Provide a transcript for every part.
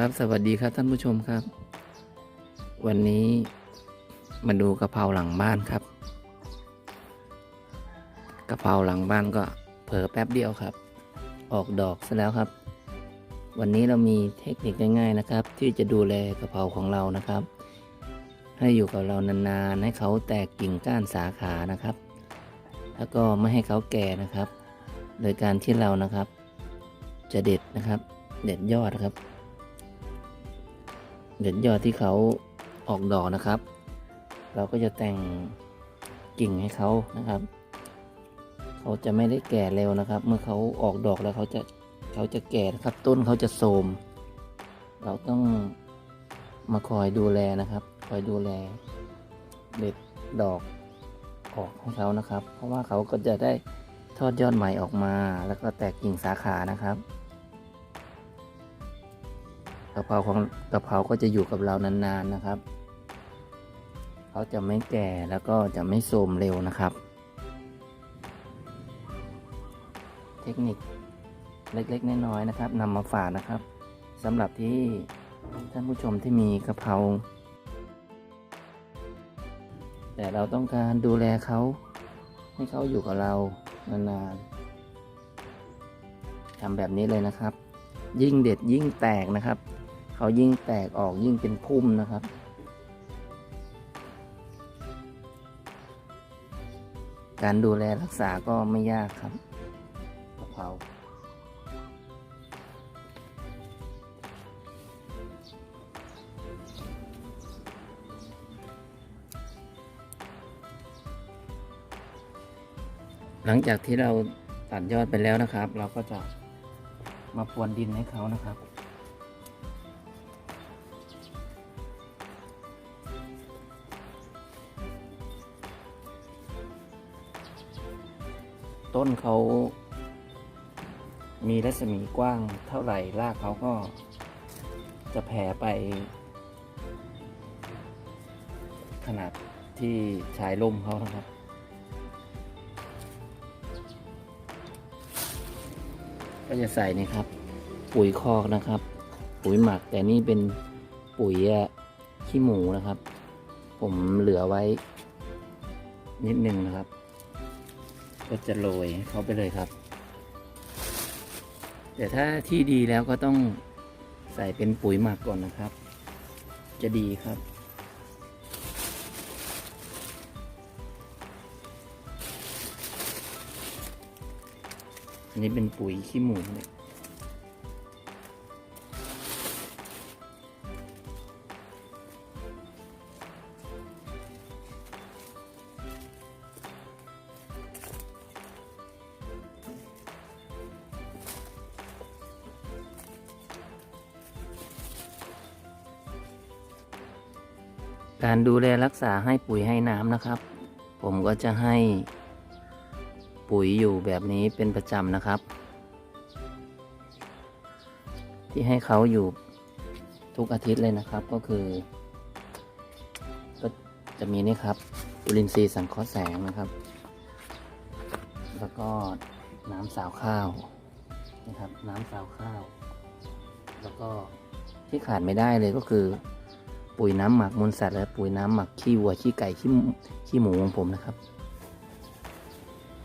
ครับ สวัสดีครับท่านผู้ชมครับ วันนี้มาดูกะเพราหลังบ้านครับกะเพราหลังบ้านก็เผลอแป๊บเดียวครับ ออกดอกซะแล้วครับ วันนี้เรามีเทคนิคง่ายๆนะครับ ที่จะดูแลกะเพราของเรานะครับ ให้อยู่กับเรานานๆให้เขาแตกกิ่งก้านสาขานะครับ แล้วก็ไม่ให้เขาแก่นะครับ โดยการที่เรานะครับ จะเด็ดนะครับ เด็ดยอดนะครับ เด็ดยอดที่เขาออกดอกนะครับ เราก็จะแต่งกิ่งให้เขานะครับ เขาจะไม่ได้แก่เร็วนะครับ เมื่อเขาออกดอกแล้วเขาจะเขาจะแก่นะครับ ต้นเขาจะโทมเราต้องมาคอยดูแลนะครับ คอยดูแลเด็ดดอกออกให้เขานะครับ เพราะว่าเขาก็จะได้ทอดยอดใหม่ออกมา แล้วก็แตกกิ่งสาขานะครับ กะเพราของกะเพราก็จะอยู่กับเรานานๆนะครับ เขาจะไม่แก่แล้วก็จะไม่โทรมเร็วนะครับ เทคนิคเล็กๆ น้อยๆนะครับนำมาฝากนะครับสำหรับที่ท่านผู้ชมที่มีกะเพราแต่เราต้องการดูแลเขาให้เขาอยู่กับเรานานๆทำแบบนี้เลยนะครับ ยิ่งเด็ดยิ่งแตกนะครับ เขายิ่งแตกออกยิ่งเป็นพุ่มนะครับ การดูแลรักษาก็ไม่ยากครับกะเพราหลังจากที่เราตัดยอดไปแล้วนะครับ เราก็จะมาพรวนดินให้เขานะครับ ต้นเขามีรัศมีกว้างเท่าไหร่รากเขาก็จะแผ่ไป ขนาดที่ชายล่มเขานะครับก็จะใส่นี่ครับ ปุ๋ยคอกนะครับ ปุ๋ยหมักแต่นี่เป็นปุ๋ยขี้หมูนะครับ ผมเหลือไว้ นิดนึงนะครับ ก็จะโรยเขาไปเลยครับ แต่ถ้าที่ดีแล้วก็ต้องใส่เป็นปุ๋ยหมักก่อนนะครับ จะดีครับ อันนี้เป็นปุ๋ยขี้หมูเนี่ย การดูแลรักษาให้ปุ๋ยให้น้ำนะครับ ผมก็จะให้ปุ๋ยอยู่แบบนี้เป็นประจำนะครับ ที่ให้เขาอยู่ทุกอาทิตย์เลยนะครับก็คือ ก็จะมีนี่ครับจุลินทรีย์สังเคราะห์แสงนะครับ แล้วก็น้ำสาวข้าวนะครับ น้ำสาวข้าว แล้วก็ที่ขาดไม่ได้เลยก็คือ ปุ๋ยน้ำหมักมูลสัตว์และปุ๋ยน้ำหมักขี้วัวขี้ไก่ขี้หมูขี้หมูของผมนะครับ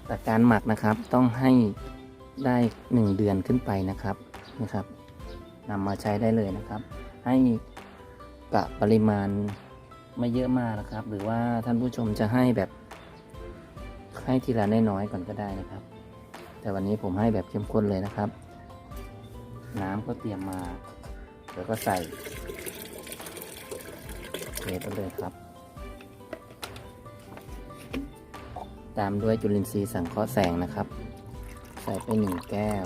แต่การหมักนะครับต้องให้ได้หนึ่งเดือนขึ้นไปนะครับนะครับนำมาใช้ได้เลยนะครับ ให้กะปริมาณไม่เยอะมากนะครับ หรือว่าท่านผู้ชมจะให้แบบให้ทีละน้อยๆก่อนก็ได้นะครับ แต่วันนี้ผมให้แบบเข้มข้นเลยนะครับ น้ำก็เตรียมมา แล้วก็ใส่ เทไปเลยครับ ตามด้วยจุลินทรีย์สังเคราะห์แสงนะครับ ใส่ไปหนึ่งแก้ว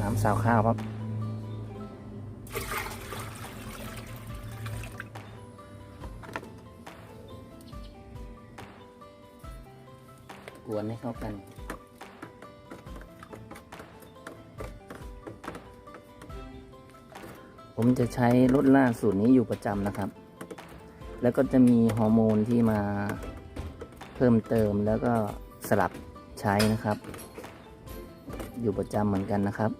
น้ำสาวข้าวครับกวนให้เข้ากัน ผมจะใช้ลดล่าสูตรนี้อยู่ประจำนะครับ แล้วก็จะมีฮอร์โมนที่มาเพิ่มเติมแล้วก็สลับใช้นะครับ อยู่ประจำเหมือนกันนะครับ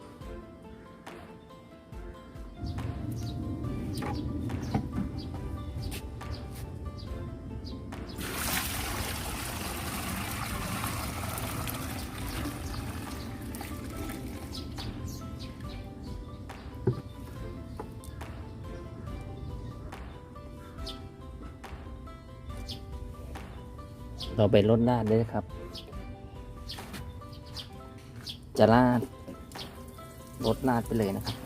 เราไปลดลาดเลยครับ จะลาดลดลาดไปเลยนะครับ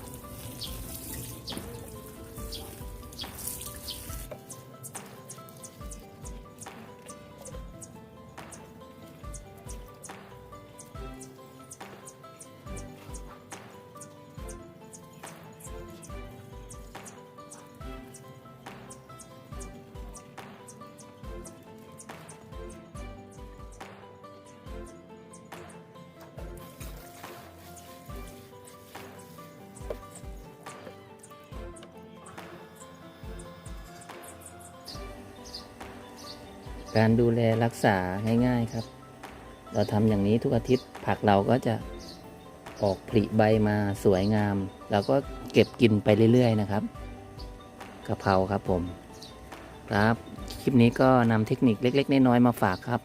การดูแลรักษาง่ายๆครับ เราทำอย่างนี้ทุกอาทิตย์ผักเราก็จะออกผลิใบมาสวยงาม เราก็เก็บกินไปเรื่อยๆนะครับกะเพราครับผม ครับ คลิปนี้ก็นำเทคนิคเล็ก ๆ น้อยๆมาฝากครับ